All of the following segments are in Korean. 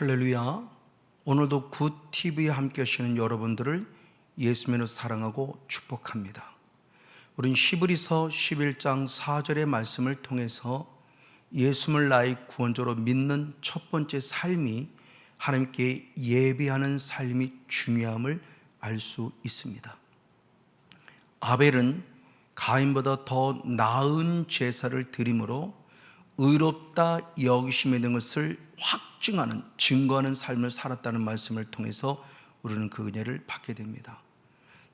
할렐루야. 오늘도 굿 TV에 함께 하시는 여러분들을 예수님으로 사랑하고 축복합니다. 우린 시브리서 11장 4절의 말씀을 통해서 예수를 나의 구원자로 믿는 첫 번째 삶이 하나님께 예배하는 삶이 중요함을 알 수 있습니다. 아벨은 가인보다 더 나은 제사를 드림으로 의롭다 여기심에 있는 것을 확증하는 증거하는 삶을 살았다는 말씀을 통해서 우리는 그 은혜를 받게 됩니다.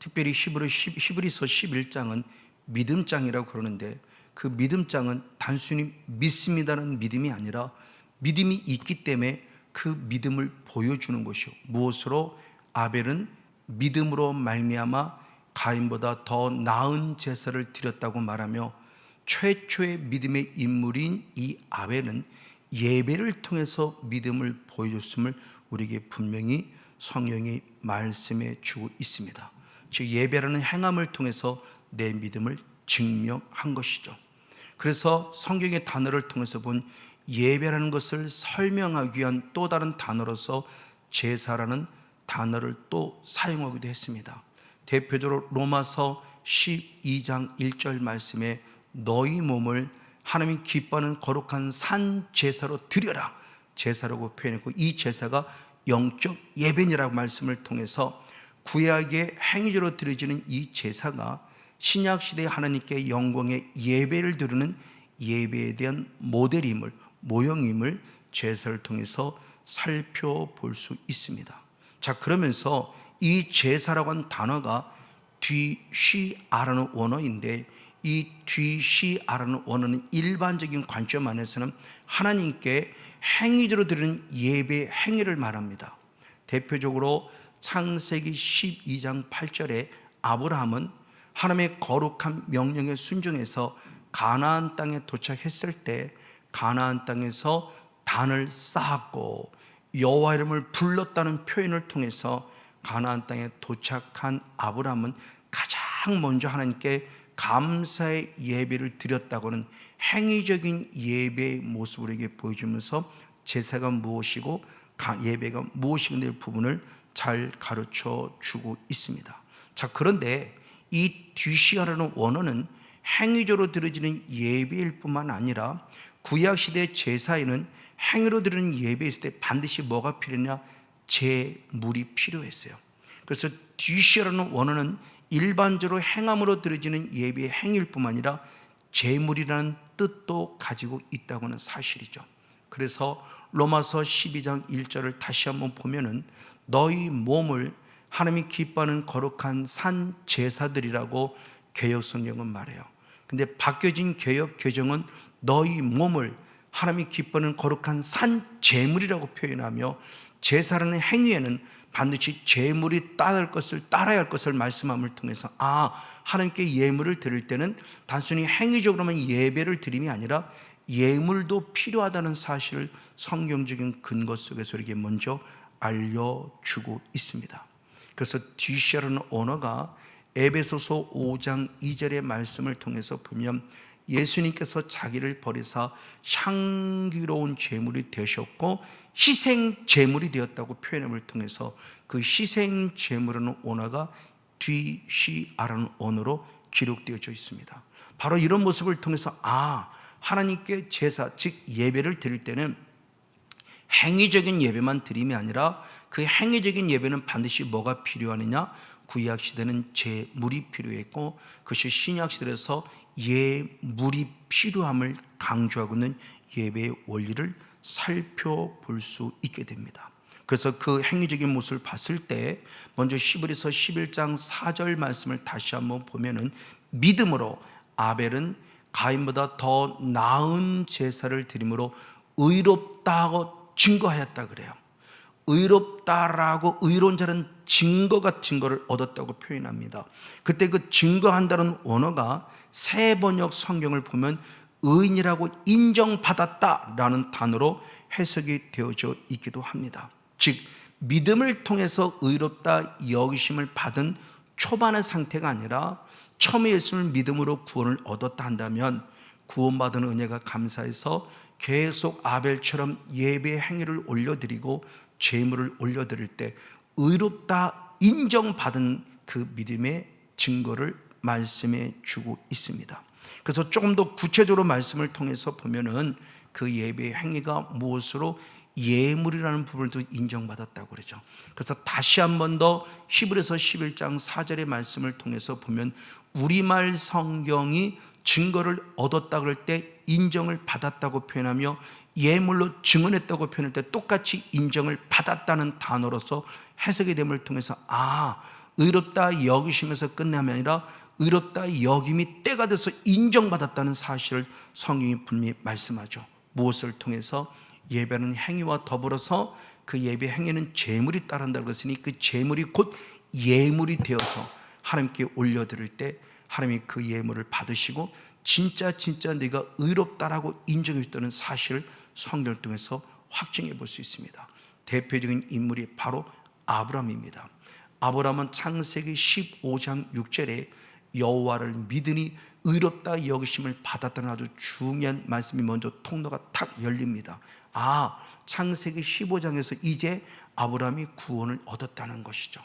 특별히 히브리, 히브리서 11장은 믿음장이라고 그러는데 그 믿음장은 단순히 믿습니다는 믿음이 아니라 믿음이 있기 때문에 그 믿음을 보여주는 것이요. 무엇으로 아벨은 믿음으로 말미암아 가인보다 더 나은 제사를 드렸다고 말하며 최초의 믿음의 인물인 이 아벨은 예배를 통해서 믿음을 보여줬음을 우리에게 분명히 성령이 말씀해 주고 있습니다. 즉 예배라는 행함을 통해서 내 믿음을 증명한 것이죠. 그래서 성경의 단어를 통해서 본 예배라는 것을 설명하기 위한 또 다른 단어로서 제사라는 단어를 또 사용하기도 했습니다. 대표적으로 로마서 12장 1절 말씀에 너희 몸을 하나님이 기뻐하는 거룩한 산 제사로 드려라 제사라고 표현했고 이 제사가 영적 예배니라고 말씀을 통해서 구약의 행위적으로 드려지는 이 제사가 신약 시대 하나님께 영광의 예배를 드리는 예배에 대한 모델임을 모형임을 제사를 통해서 살펴볼 수 있습니다. 자 그러면서 이 제사라고 하는 단어가 뒤쉬아라는 원어인데 이 뒤쉬아라는 원어는 일반적인 관점 안에서는 하나님께 행위적으로 드리는 예배 행위를 말합니다. 대표적으로 창세기 12장 8절에 아브라함은 하나님의 거룩한 명령에 순종해서 가나안 땅에 도착했을 때 가나안 땅에서 단을 쌓았고 여호와 이름을 불렀다는 표현을 통해서 가나안 땅에 도착한 아브라함은 가장 먼저 하나님께 감사의 예배를 드렸다고는 행위적인 예배의 모습을 에게 보여주면서 제사가 무엇이고 예배가 무엇인가 될 부분을 잘 가르쳐 주고 있습니다. 자, 그런데 이 뒤시아라는 원어는 행위적으로 드려지는 예배일 뿐만 아니라 구약시대 제사에는 행위로 드리는 예배 있을 때 반드시 뭐가 필요냐? 제물이 필요했어요. 그래서 뒤시아라는 원어는 일반적으로 행함으로 드려지는 예배의 행위일 뿐만 아니라 제물이라는 뜻도 가지고 있다고 는 사실이죠. 그래서 로마서 12장 1절을 다시 한번 보면은 너희 몸을 하나님이 기뻐하는 거룩한 산 제사들이라고 개혁 성경은 말해요. 근데 바뀌어진 개혁 개정은 너희 몸을 하나님이 기뻐하는 거룩한 산 제물이라고 표현하며 제사라는 행위에는 반드시 제물이 따를 것을 따라야 할 것을 말씀함을 통해서 아 하나님께 예물을 드릴 때는 단순히 행위적으로만 예배를 드림이 아니라 예물도 필요하다는 사실을 성경적인 근거 속에서 우리에게 먼저 알려주고 있습니다. 그래서 뒤시라는 언어가 에베소서 5장 2절의 말씀을 통해서 보면 예수님께서 자기를 버리사 향기로운 제물이 되셨고 희생 제물이 되었다고 표현함을 통해서 그 희생 제물이라는 언어가 뒤시아라는 언어로 기록되어져 있습니다. 바로 이런 모습을 통해서 아 하나님께 제사 즉 예배를 드릴 때는 행위적인 예배만 드림이 아니라 그 행위적인 예배는 반드시 뭐가 필요하느냐? 구약 시대는 제물이 필요했고 그것이 신약 시대에서 예 물이 필요함을 강조하고 있는 예배의 원리를 살펴볼 수 있게 됩니다. 그래서 그 행위적인 모습을 봤을 때 먼저 시브리서 11장 4절 말씀을 다시 한번 보면은 믿음으로 아벨은 가인보다 더 나은 제사를 드림으로 의롭다고 증거하였다 그래요. 의롭다라고 의로운 자는 증거가 증거를 얻었다고 표현합니다. 그때 그 증거한다는 언어가 세 번역 성경을 보면 의인이라고 인정받았다라는 단어로 해석이 되어져 있기도 합니다. 즉 믿음을 통해서 의롭다 여기심을 받은 초반의 상태가 아니라 처음에 예수를 믿음으로 구원을 얻었다 한다면 구원받은 은혜가 감사해서 계속 아벨처럼 예배 행위를 올려드리고 제물을 올려드릴 때 의롭다 인정받은 그 믿음의 증거를 말씀해 주고 있습니다. 그래서 조금 더 구체적으로 말씀을 통해서 보면은 그 예배 행위가 무엇으로 예물이라는 부분도 인정받았다고 그러죠. 그래서 다시 한 번 더 히브리서 11장 4절의 말씀을 통해서 보면 우리말 성경이 증거를 얻었다 그럴 때 인정을 받았다고 표현하며 예물로 증언했다고 표현할 때 똑같이 인정을 받았다는 단어로서 해석의 됨을 통해서 아 의롭다 여기심에서 끝남이 아니라 의롭다 여김이 때가 돼서 인정받았다는 사실을 성경이 분명히 말씀하죠. 무엇을 통해서 예배는 행위와 더불어서 그 예배 행위는 제물이 따른다 그랬으니 그 제물이 곧 예물이 되어서 하나님께 올려드릴 때 하나님이 그 예물을 받으시고 진짜 진짜 내가 의롭다라고 인정해 줬다는 사실을 성경을 통해서 확증해 볼 수 있습니다. 대표적인 인물이 바로 아브라함입니다. 아브라함은 창세기 15장 6절에 여호와를 믿으니 의롭다 여기심을 받았다는 아주 중요한 말씀이 먼저 통로가 탁 열립니다. 아, 창세기 15장에서 이제 아브라함이 구원을 얻었다는 것이죠.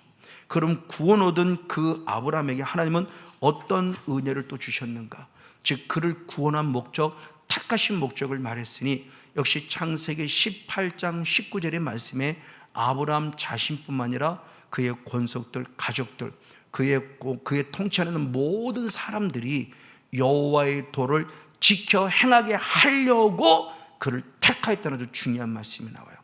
그럼 구원 얻은 그 아브라함에게 하나님은 어떤 은혜를 또 주셨는가? 즉 그를 구원한 목적, 택하신 목적을 말했으니 역시 창세기 18장 19절의 말씀에 아브라함 자신뿐만 아니라 그의 권속들, 가족들, 그의 그의 통치하는 모든 사람들이 여호와의 도를 지켜 행하게 하려고 그를 택하였다는 아주 중요한 말씀이 나와요.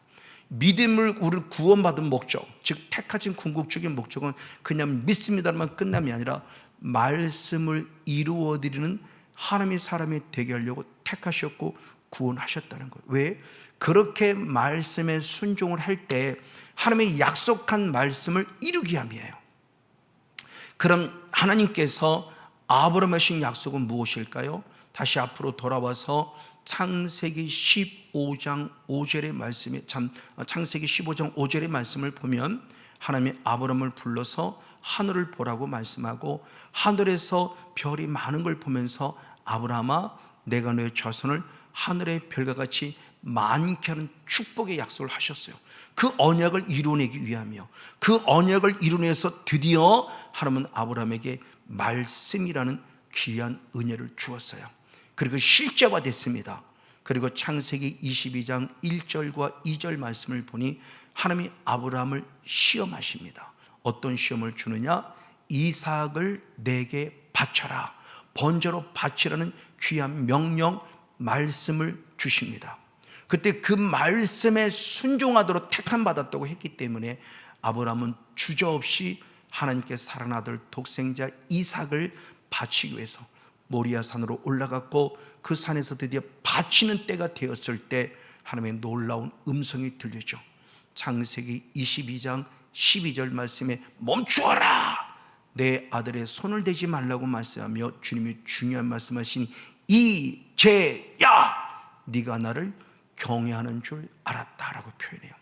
믿음을 우리를 구원받은 목적, 즉 택하신 궁극적인 목적은 그냥 믿습니다만 끝남이 아니라 말씀을 이루어 드리는 하나님의 사람이 되게 하려고 택하셨고 구원하셨다는 거예요. 왜? 그렇게 말씀에 순종을 할 때 하나님의 약속한 말씀을 이루기 위함이에요. 그럼 하나님께서 아브라함 하신 약속은 무엇일까요? 다시 앞으로 돌아와서 창세기 15장 5절의 말씀에 참 창세기 15장 5절의 말씀을 보면 하나님이 아브라함을 불러서 하늘을 보라고 말씀하고 하늘에서 별이 많은 걸 보면서 아브라함아 내가 너의 자손을 하늘의 별과 같이 많게 하는 축복의 약속을 하셨어요. 그 언약을 이루어내기 위하며 그 언약을 이루어내서 드디어 하나님은 아브라함에게 말씀이라는 귀한 은혜를 주었어요. 그리고 실제화됐습니다. 그리고 창세기 22장 1절과 2절 말씀을 보니 하나님이 아브라함을 시험하십니다. 어떤 시험을 주느냐? 이삭을 내게 바쳐라. 번제로 바치라는 귀한 명령 말씀을 주십니다. 그때 그 말씀에 순종하도록 택함 받았다고 했기 때문에 아브라함은 주저없이 하나님께 사랑 아들 독생자 이삭을 바치기 위해서 모리아 산으로 올라갔고 그 산에서 드디어 바치는 때가 되었을 때 하나님의 놀라운 음성이 들리죠. 창세기 22장 12절 말씀에 멈추어라. 내 아들의 손을 대지 말라고 말씀하며 주님이 중요한 말씀하신 이제야 네가 나를 경외하는 줄 알았다라고 표현해요.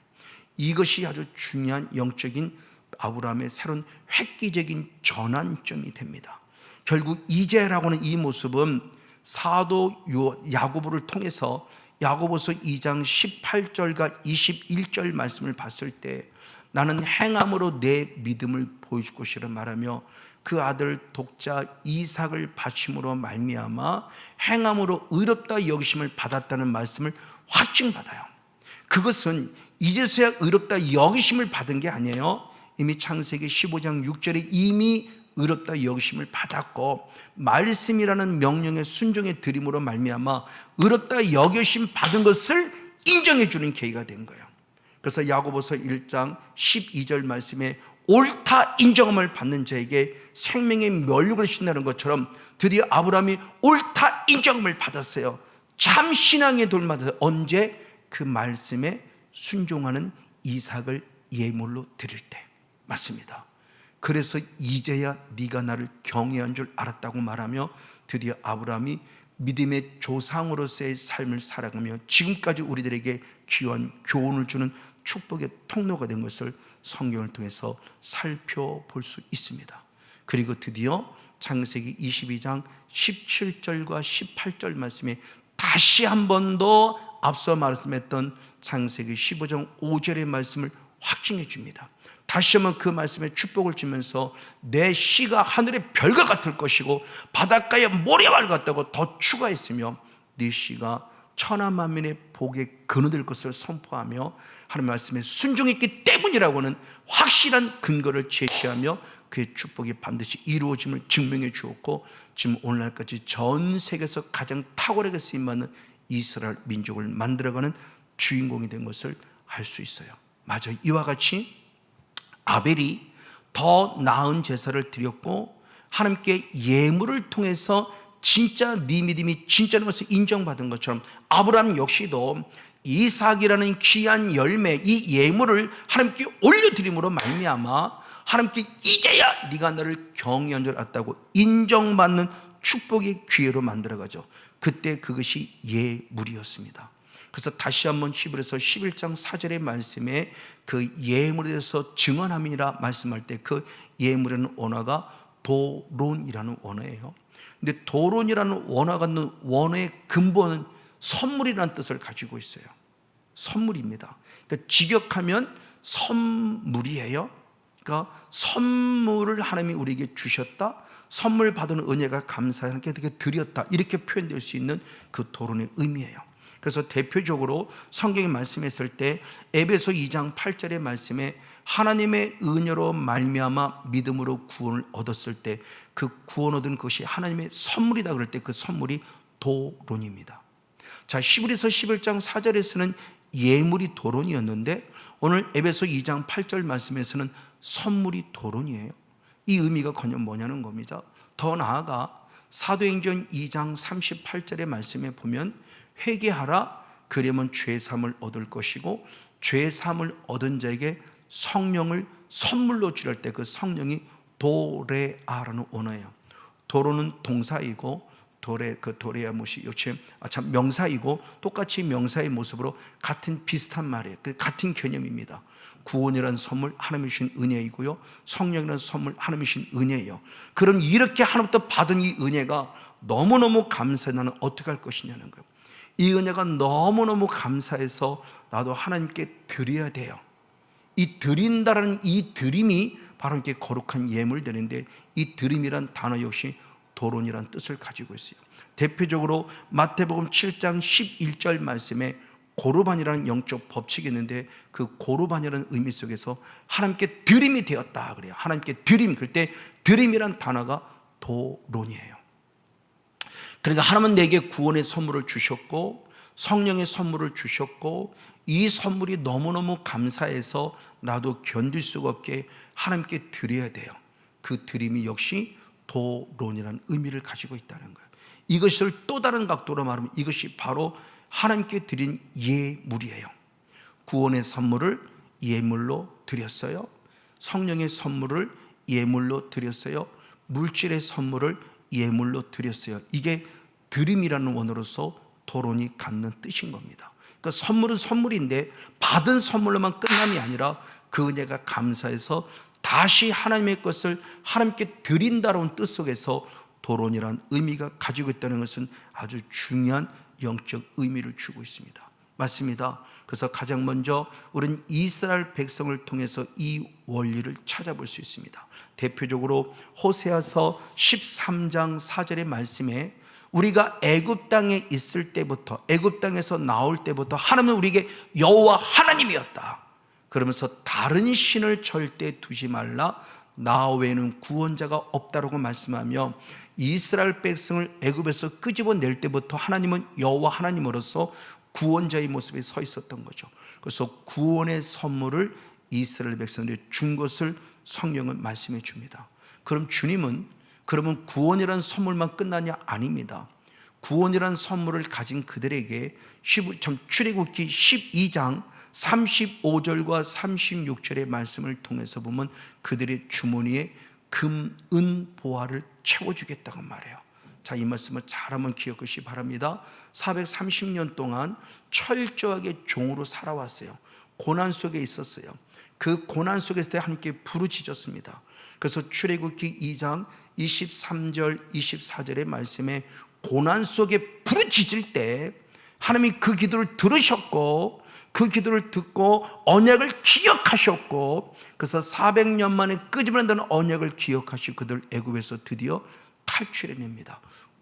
이것이 아주 중요한 영적인 아브라함의 새로운 획기적인 전환점이 됩니다. 결국 이제라고 하는 이 모습은 사도 야고보를 통해서 야고보서 2장 18절과 21절 말씀을 봤을 때 나는 행함으로 내 믿음을 보여줄 것이라 말하며 그 아들 독자 이삭을 바침으로 말미암아 행함으로 의롭다 여기심을 받았다는 말씀을 확증받아요. 그것은 이제서야 의롭다 여기심을 받은 게 아니에요. 이미 창세기 15장 6절에 이미 의롭다 여기심을 받았고 말씀이라는 명령에 순종의 드림으로 말미암아 의롭다 여기심 받은 것을 인정해 주는 계기가 된 거예요. 그래서 야고보서 1장 12절 말씀에 옳다 인정함을 받는 자에게 생명의 멸육을 신나는 것처럼 드디어 아브라함이 옳다 인정함을 받았어요. 참 신앙의 돌마다 언제 그 말씀에 순종하는 이삭을 예물로 드릴 때 맞습니다. 그래서 이제야 네가 나를 경외한 줄 알았다고 말하며 드디어 아브라함이 믿음의 조상으로서의 삶을 살아가며 지금까지 우리들에게 귀한 교훈을 주는 축복의 통로가 된 것을 성경을 통해서 살펴볼 수 있습니다. 그리고 드디어 창세기 22장 17절과 18절 말씀에 다시 한 번 더 앞서 말씀했던 창세기 15장 5절의 말씀을 확증해 줍니다. 다시 한번 그 말씀에 축복을 주면서 내 씨가 하늘의 별과 같을 것이고 바닷가의 모래와 같다고 더 추가했으며 네 씨가 천하 만민의 복에 근원될 것을 선포하며 하는 말씀에 순종했기 때문이라고 는 확실한 근거를 제시하며 그의 축복이 반드시 이루어짐을 증명해 주었고 지금 오늘날까지 전 세계에서 가장 탁월하게 쓰임 받는 이스라엘 민족을 만들어가는 주인공이 된 것을 알 수 있어요. 맞아 이와 같이 아벨이 더 나은 제사를 드렸고 하나님께 예물을 통해서 진짜 네 믿음이 진짜는 것을 인정받은 것처럼 아브라함 역시도 이삭이라는 귀한 열매 이 예물을 하나님께 올려드림으로 말미암아 하나님께 이제야 네가 나를 경외한 줄 알았다고 인정받는 축복의 기회로 만들어가죠 그때 그것이 예물이었습니다 그래서 다시 한번 히브리서 11장 4절의 말씀에 그 예물에 대해서 증언함이라 말씀할 때 그 예물에는 원어가 도론이라는 원어예요. 근데 도론이라는 원어가 갖는 원어의 근본은 선물이라는 뜻을 가지고 있어요. 선물입니다. 그러니까 직역하면 선물이에요. 그러니까 선물을 하나님이 우리에게 주셨다. 선물 받은 은혜가 감사하게 이렇게 드렸다. 이렇게 표현될 수 있는 그 도론의 의미예요. 그래서 대표적으로 성경이 말씀했을 때 에베소 2장 8절의 말씀에 하나님의 은혜로 말미암아 믿음으로 구원을 얻었을 때 그 구원 얻은 것이 하나님의 선물이다 그럴 때 그 선물이 도론입니다. 자, 히브리서 11장 4절에서는 예물이 도론이었는데 오늘 에베소 2장 8절 말씀에서는 선물이 도론이에요. 이 의미가 과연 뭐냐는 겁니다. 더 나아가 사도행전 2장 38절의 말씀에 보면 회개하라 그러면 죄 사함을 얻을 것이고 죄 사함을 얻은 자에게 성령을 선물로 주랄 때 그 성령이 도레아라는 언어예요. 도로는 동사이고 도레 그 도레아 무시 요체 아참 명사이고 똑같이 명사의 모습으로 같은 비슷한 말이에요. 그 같은 개념입니다. 구원이라는 선물 하나님이 주신 은혜이고요. 성령이라는 선물 하나님이 주신 은혜예요. 그럼 이렇게 하나님부터 받은 이 은혜가 너무너무 감사해 나는 어떻게 할 것이냐는 거예요. 이 은혜가 너무너무 감사해서 나도 하나님께 드려야 돼요. 이 드린다라는 이 드림이 바로 이렇게 거룩한 예물 되는데 이 드림이란 단어 역시 도론이란 뜻을 가지고 있어요. 대표적으로 마태복음 7장 11절 말씀에 고르반이라는 영적 법칙이 있는데 그 고르반이라는 의미 속에서 하나님께 드림이 되었다 그래요. 하나님께 드림 그때 드림이란 단어가 도론이에요. 그러니까 하나님은 내게 구원의 선물을 주셨고 성령의 선물을 주셨고 이 선물이 너무너무 감사해서 나도 견딜 수가 없게 하나님께 드려야 돼요. 그 드림이 역시 도론이라는 의미를 가지고 있다는 거예요. 이것을 또 다른 각도로 말하면 이것이 바로 하나님께 드린 예물이에요. 구원의 선물을 예물로 드렸어요. 성령의 선물을 예물로 드렸어요. 물질의 선물을 예물로 드렸어요. 이게 드림이라는 원어로서 도론이 갖는 뜻인 겁니다. 그러니까 선물은 선물인데 받은 선물로만 끝남이 아니라 그 은혜가 감사해서 다시 하나님의 것을 하나님께 드린다라는 뜻 속에서 도론이란 의미가 가지고 있다는 것은 아주 중요한 영적 의미를 주고 있습니다. 맞습니다. 그래서 가장 먼저 우리는 이스라엘 백성을 통해서 이 원리를 찾아볼 수 있습니다. 대표적으로 호세아서 13장 4절의 말씀에 우리가 애굽 땅에 있을 때부터 애굽 땅에서 나올 때부터 하나님은 우리에게 여호와 하나님이었다. 그러면서 다른 신을 절대 두지 말라. 나 외에는 구원자가 없다라고 말씀하며 이스라엘 백성을 애굽에서 끄집어낼 때부터 하나님은 여호와 하나님으로서 구원자의 모습에 서 있었던 거죠. 그래서 구원의 선물을 이스라엘 백성들이 준 것을 성령은 말씀해 줍니다. 그럼 주님은 그러면 구원이라는 선물만 끝나냐? 아닙니다. 구원이라는 선물을 가진 그들에게 출애굽기 12장 35절과 36절의 말씀을 통해서 보면 그들의 주머니에 금, 은, 보화를 채워주겠다고 말해요. 자, 이 말씀을 잘 한번 기억하시 바랍니다. 430년 동안 철저하게 종으로 살아왔어요. 고난 속에 있었어요. 그 고난 속에서 함께 부르짖었습니다. 그래서 출애굽기 2장 23절 24절의 말씀에 고난 속에 부르짖을 때 하나님이 그 기도를 들으셨고 그 기도를 듣고 언약을 기억하셨고 그래서 400년 만에 끄집어낸다는 언약을 기억하시고 그들 애굽에서 드디어 탈출해냅니다.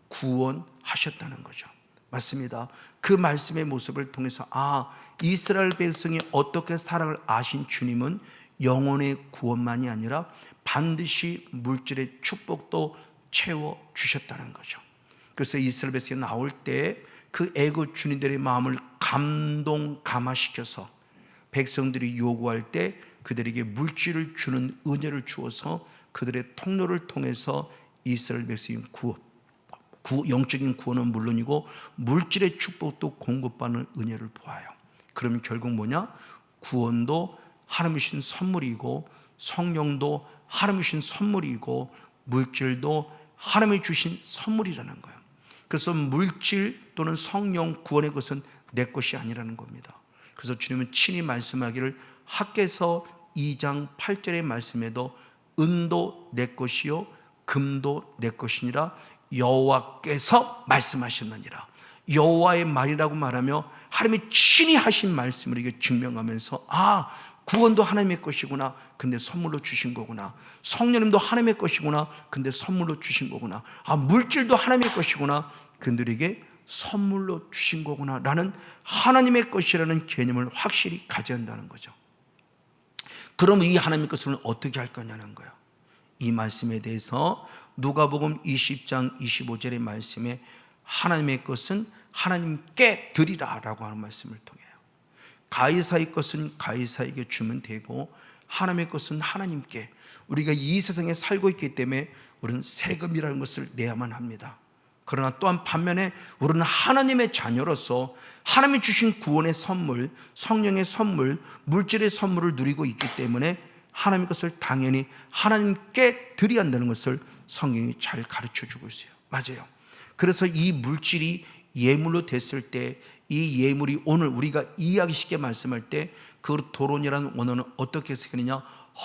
구원하셨다는 거죠. 맞습니다. 그 말씀의 모습을 통해서 아 이스라엘 백성이 어떻게 사랑을 아신 주님은 영혼의 구원만이 아니라 반드시 물질의 축복도 채워 주셨다는 거죠. 그래서 이스라엘 백성이 나올 때 그 애굽 주님들의 마음을 감동 감화시켜서 백성들이 요구할 때 그들에게 물질을 주는 은혜를 주어서 그들의 통로를 통해서 이스라엘 백성이 구원 구, 영적인 구원은 물론이고 물질의 축복도 공급받는 은혜를 보아요. 그러면 결국 뭐냐? 구원도 하나님이 주신 선물이고 성령도 하나님이 주신 선물이고 물질도 하나님이 주신 선물이라는 거예요. 그래서 물질 또는 성령 구원의 것은 내 것이 아니라는 겁니다. 그래서 주님은 친히 말씀하기를 학계서 2장 8절의 말씀에도 은도 내 것이요 금도 내 것이니라 여호와께서 말씀하셨느니라. 여호와의 말이라고 말하며 하나님이 친히 하신 말씀을 이게 증명하면서 아 구원도 하나님의 것이구나. 근데 선물로 주신 거구나. 성령님도 하나님의 것이구나. 근데 선물로 주신 거구나. 아 물질도 하나님의 것이구나. 그들에게 선물로 주신 거구나. 라는 하나님의 것이라는 개념을 확실히 가져야 한다는 거죠. 그럼 이 하나님의 것을 어떻게 할 거냐는 거예요. 이 말씀에 대해서 누가복음 20장 25절의 말씀에 하나님의 것은 하나님께 드리라라고 하는 말씀을 통해요. 가이사의 것은 가이사에게 주면 되고 하나님의 것은 하나님께 우리가 이 세상에 살고 있기 때문에 우리는 세금이라는 것을 내야만 합니다. 그러나 또한 반면에 우리는 하나님의 자녀로서 하나님이 주신 구원의 선물, 성령의 선물, 물질의 선물을 누리고 있기 때문에 하나님의 것을 당연히 하나님께 드려야 한다는 것을 성경이 잘 가르쳐 주고 있어요. 맞아요. 그래서 이 물질이 예물로 됐을 때 이 예물이 오늘 우리가 이해하기 쉽게 말씀할 때 그 도론이라는 원어는 어떻게 해석하느냐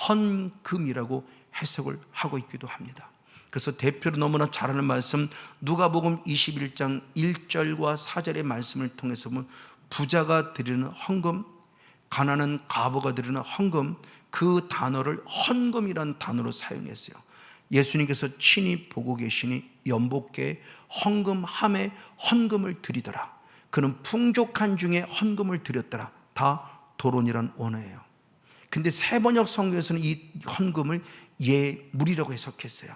헌금이라고 해석을 하고 있기도 합니다. 그래서 대표로 너무나 잘 아는 말씀 누가복음 21장 1절과 4절의 말씀을 통해서 보면 부자가 드리는 헌금, 가난한 가부가 드리는 헌금 그 단어를 헌금이라는 단어로 사용했어요. 예수님께서 친히 보고 계시니 연복께 헌금함에 헌금을 드리더라. 그는 풍족한 중에 헌금을 드렸더라. 다 도론이란 원어예요. 근데 세번역 성경에서는 이 헌금을 예물이라고 해석했어요.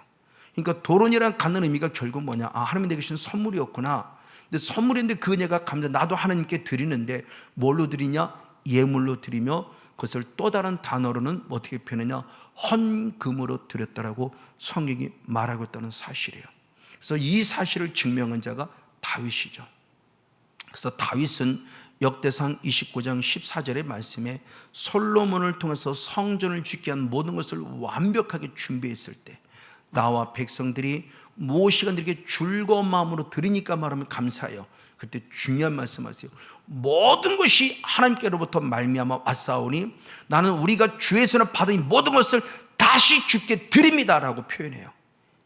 그러니까 도론이란 갖는 의미가 결국 뭐냐? 아, 하나님 내게 주신 선물이었구나. 근데 선물인데 그 은혜가 감사 나도 하나님께 드리는데 뭘로 드리냐? 예물로 드리며 그것을 또 다른 단어로는 어떻게 표현하냐? 헌금으로 드렸다라고 성경이 말하고 있다는 사실이에요. 그래서 이 사실을 증명한 자가 다윗이죠. 그래서 다윗은 역대상 29장 14절의 말씀에 솔로몬을 통해서 성전을 짓게 한 모든 것을 완벽하게 준비했을 때 나와 백성들이 무엇이가 이렇게 즐거운 마음으로 들으니까 말하면 감사해요. 그때 중요한 말씀하세요. 모든 것이 하나님께로부터 말미암아 왔사오니 나는 우리가 주에서는 받은 이 모든 것을 다시 주께 드립니다라고 표현해요.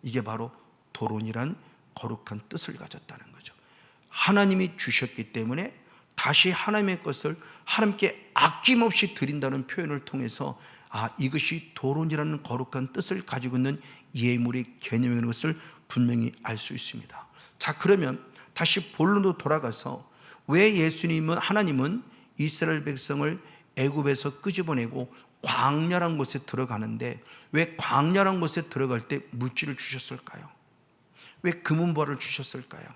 이게 바로 도론이란 거룩한 뜻을 가졌다는 거죠. 하나님이 주셨기 때문에 다시 하나님의 것을 하나님께 아낌없이 드린다는 표현을 통해서 아 이것이 도론이라는 거룩한 뜻을 가지고 있는 예물의 개념이라는 것을 분명히 알 수 있습니다. 자 그러면 다시 본론으로 돌아가서 왜 예수님은 하나님은 이스라엘 백성을 애굽에서 끄집어내고 광야란 곳에 들어가는데 왜 광야란 곳에 들어갈 때 물질을 주셨을까요? 왜 금은보화를 주셨을까요?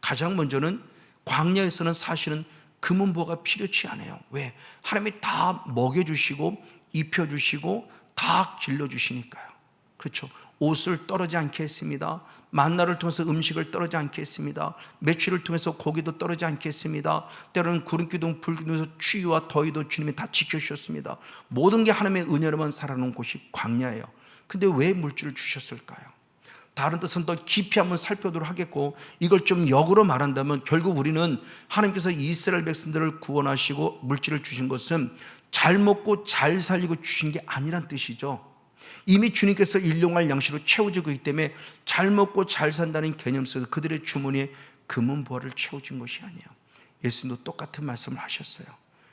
가장 먼저는 광야에서는 사실은 금은보가 필요치 않아요. 왜? 하나님이 다 먹여주시고 입혀주시고 다 길러주시니까요. 그렇죠. 옷을 떨어지 않게 했습니다. 만나를 통해서 음식을 떨어지 않게 했습니다. 매출을 통해서 고기도 떨어지 않게 했습니다. 때로는 구름기둥, 불기둥에서 추위와 더위도 주님이 다 지켜주셨습니다. 모든 게 하나님의 은혜로만 살아놓은 곳이 광야예요. 근데 왜 물질을 주셨을까요? 다른 뜻은 더 깊이 한번 살펴보도록 하겠고 이걸 좀 역으로 말한다면 결국 우리는 하나님께서 이스라엘 백성들을 구원하시고 물질을 주신 것은 잘 먹고 잘 살리고 주신 게 아니란 뜻이죠. 이미 주님께서 일용할 양식으로 채워주고 있기 때문에 잘 먹고 잘 산다는 개념 속에서 그들의 주머니에 금은 보화를 채워준 것이 아니에요. 예수님도 똑같은 말씀을 하셨어요.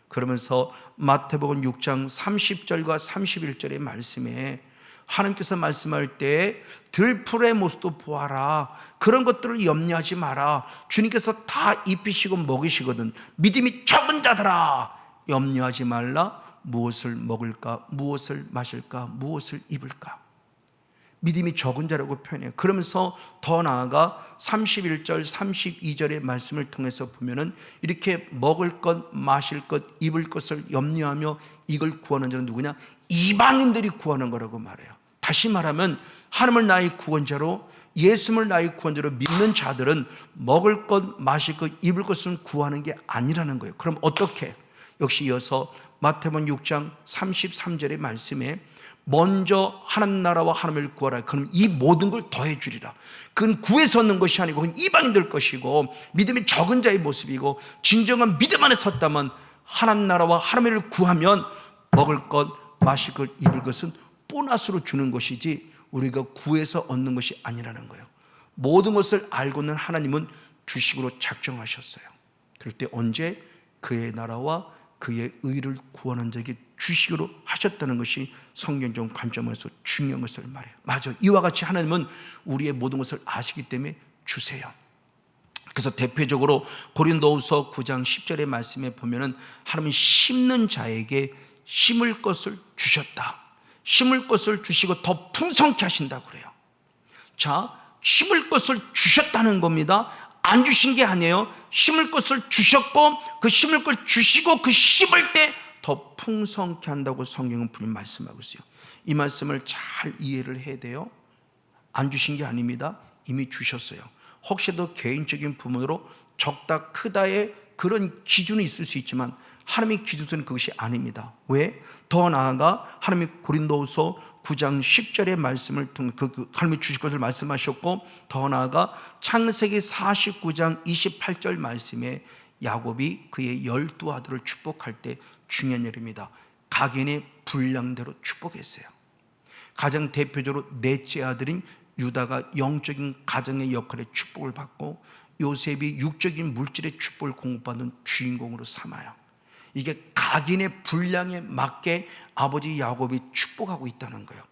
그러면서 마태복음 6장 30절과 31절의 말씀에 하나님께서 말씀할 때 들풀의 모습도 보아라. 그런 것들을 염려하지 마라. 주님께서 다 입히시고 먹이시거든. 믿음이 적은 자들아. 염려하지 말라. 무엇을 먹을까? 무엇을 마실까? 무엇을 입을까? 믿음이 적은 자라고 표현해요. 그러면서 더 나아가 31절, 32절의 말씀을 통해서 보면은 이렇게 먹을 것, 마실 것, 입을 것을 염려하며 이걸 구하는 자는 누구냐? 이방인들이 구하는 거라고 말해요. 다시 말하면 하나님을 나의 구원자로 예수를 나의 구원자로 믿는 자들은 먹을 것, 마실 것, 입을 것은 구하는 게 아니라는 거예요. 그럼 어떻게? 역시 이어서 마태복음 6장 33절의 말씀에 먼저 하나님 나라와 하나님을 구하라. 그럼 이 모든 걸 더해 주리라. 그건 구에서 얻는 것이 아니고 그건 이방인들 것이고 믿음이 적은 자의 모습이고 진정한 믿음 안에 섰다면 하나님 나라와 하나님을 구하면 먹을 것, 마실 것, 입을 것은 보너스로 주는 것이지 우리가 구해서 얻는 것이 아니라는 거예요. 모든 것을 알고 는 하나님은 주식으로 작정하셨어요. 그럴 때 언제 그의 나라와 그의 의를 구하는 자에게 주식으로 하셨다는 것이 성경적 관점에서 중요한 것을 말해요. 맞아. 이와 같이 하나님은 우리의 모든 것을 아시기 때문에 주세요. 그래서 대표적으로 고린도후서 9장 10절의 말씀에 보면은 하나님은 심는 자에게 심을 것을 주셨다. 심을 것을 주시고 더 풍성케 하신다고 그래요. 자, 심을 것을 주셨다는 겁니다. 안 주신 게 아니에요. 심을 것을 주셨고 그 심을 걸 주시고 그 심을 때 더 풍성케 한다고 성경은 분명히 말씀하고 있어요. 이 말씀을 잘 이해를 해야 돼요. 안 주신 게 아닙니다. 이미 주셨어요. 혹시도 개인적인 부분으로 적다 크다의 그런 기준이 있을 수 있지만 하나님의 기준은 그것이 아닙니다. 왜? 더 나아가 하나님의 고린도후서 9장 10절의 말씀을 통해 그, 그 하나님이 주실 것을 말씀하셨고 더 나아가 창세기 49장 28절 말씀에 야곱이 그의 열두 아들을 축복할 때 중요한 일입니다. 각인의 분량대로 축복했어요. 가장 대표적으로 넷째 아들인 유다가 영적인 가정의 역할에 축복을 받고 요셉이 육적인 물질의 축복을 공급받는 주인공으로 삼아요. 이게 각인의 분량에 맞게 아버지 야곱이 축복하고 있다는 거예요.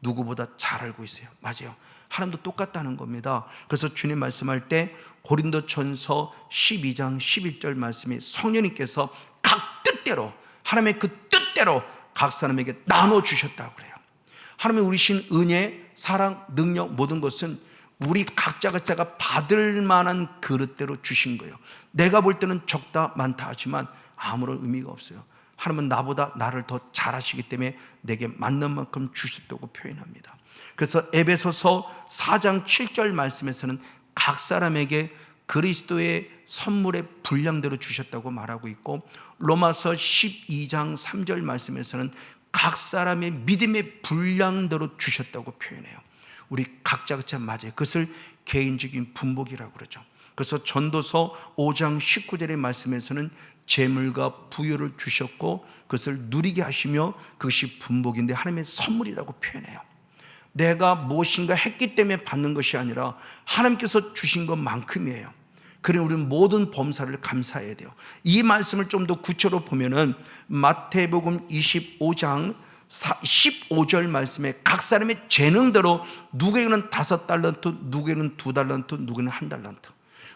누구보다 잘 알고 있어요. 맞아요. 하나님도 똑같다는 겁니다. 그래서 주님 말씀할 때 고린도 전서 12장 11절 말씀에 성령님께서 각 뜻대로 하나님의 그 뜻대로 각 사람에게 나눠 주셨다고 그래요. 하나님의 우리 신 은혜, 사랑, 능력 모든 것은 우리 각자 각자가 받을 만한 그릇대로 주신 거예요. 내가 볼 때는 적다 많다 하지만 아무런 의미가 없어요. 하나님은 나보다 나를 더 잘하시기 때문에 내게 맞는 만큼 주셨다고 표현합니다. 그래서 에베소서 4장 7절 말씀에서는 각 사람에게 그리스도의 선물의 분량대로 주셨다고 말하고 있고 로마서 12장 3절 말씀에서는 각 사람의 믿음의 분량대로 주셨다고 표현해요. 우리 각자 각자 맞아요. 그것을 개인적인 분복이라고 그러죠. 그래서 전도서 5장 19절의 말씀에서는 재물과 부여를 주셨고 그것을 누리게 하시며 그것이 분복인데 하나님의 선물이라고 표현해요. 내가 무엇인가 했기 때문에 받는 것이 아니라 하나님께서 주신 것만큼이에요. 그래 우리는 모든 범사를 감사해야 돼요. 이 말씀을 좀 더 구체로 보면은 마태복음 25장 15절 말씀에 각 사람의 재능대로 누구에게는 다섯 달란트, 누구에게는 두 달란트, 누구에게는 한 달란트.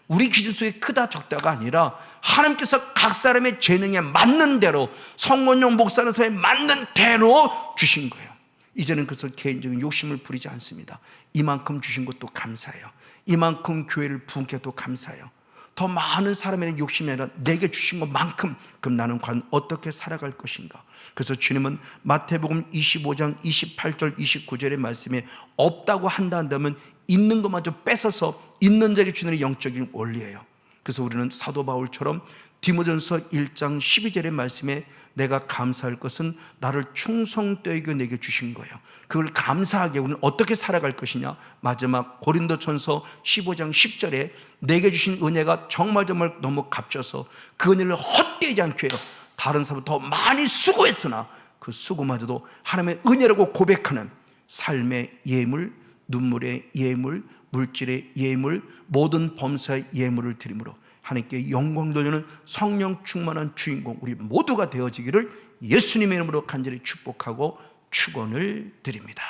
우리 기준 속에 크다 적다가 아니라 하나님께서 각 사람의 재능에 맞는 대로 성원용 목사는 사에 맞는 대로 주신 거예요. 이제는 그것을 개인적인 욕심을 부리지 않습니다. 이만큼 주신 것도 감사해요. 이만큼 교회를 부흥케 도 감사해요. 더 많은 사람에게 욕심이 아니라 내게 주신 것만큼 그럼 나는 과연 어떻게 살아갈 것인가? 그래서 주님은 마태복음 25장 28절 29절의 말씀에 없다고 한다 한다면 있는 것마저 뺏어서 있는 자에게 주는 영적인 원리예요. 그래서 우리는 사도 바울처럼 디모전서 1장 12절의 말씀에 내가 감사할 것은 나를 충성되게 내게 주신 거예요. 그걸 감사하게 우리는 어떻게 살아갈 것이냐? 마지막 고린도전서 15장 10절에 내게 주신 은혜가 정말 정말 너무 값져서 그 은혜를 헛되지 않게 해요. 다른 사람보다 더 많이 수고했으나 그 수고마저도 하나님의 은혜라고 고백하는 삶의 예물, 눈물의 예물, 물질의 예물, 모든 범사의 예물을 드림으로 하나님께 영광 돌리는 성령 충만한 주인공 우리 모두가 되어지기를 예수님의 이름으로 간절히 축복하고 축원을 드립니다.